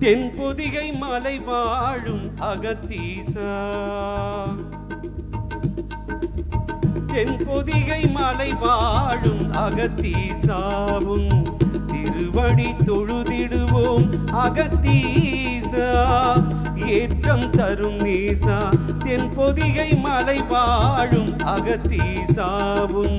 தென்பொதிகை மலை வாழும் அகத்தீசா. தென்பொதிகை மலை வாழும் அகத்தீசாவும் திருவடி தொழுதிடுவோம் அகத்தீசா. ஏற்றம் தரும் நீசா தென்பொதிகை மலை வாழும் அகத்தீசாவும்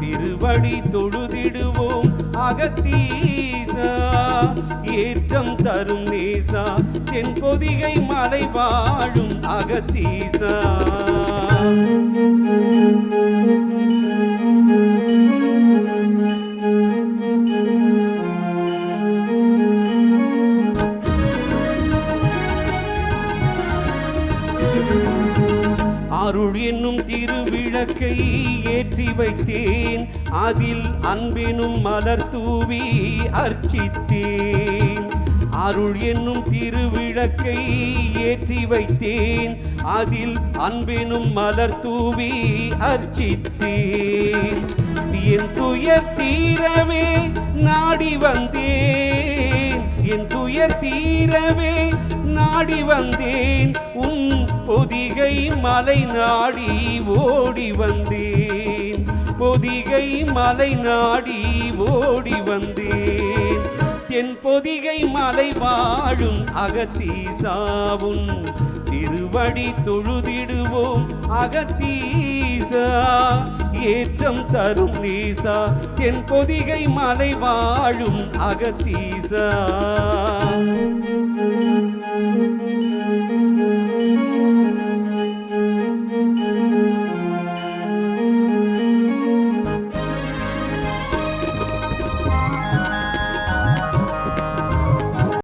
திருவடி தொழுதிடுவோம் அகத்தீ அகத்தீசா ஏற்றம் தரும் நேசா தென்பொதிகை மலை வாழும் அகத்தீசா. அருள் என்னும் திருவிளக்கை ஏற்றி வைத்தேன். அதில் அன்பெனும் மலர் தூவி அர்ச்சித்தேன். அருள் என்னும் திருவிளக்கை ஏற்றி வைத்தேன். அதில் அன்பெனும் மலர் தூவி அர்ச்சித்தேன். என் துயர் தீரவே நாடி வந்தேன். என் துயர் தீரவே நாடி வந்தேன். உன் பொதிகை மலை நாடி ஓடி வந்தேன். பொதிகை மலை நாடி ஓடி வந்தேன். என் பொதிகை மலை வாழும் அகத்தீசாவும் திருவடி தொழுதிடுவோம் அகத்தீசா. ஏற்றம் தரும் நீசா என் பொதிகை மலை வாழும் அகத்தீசா.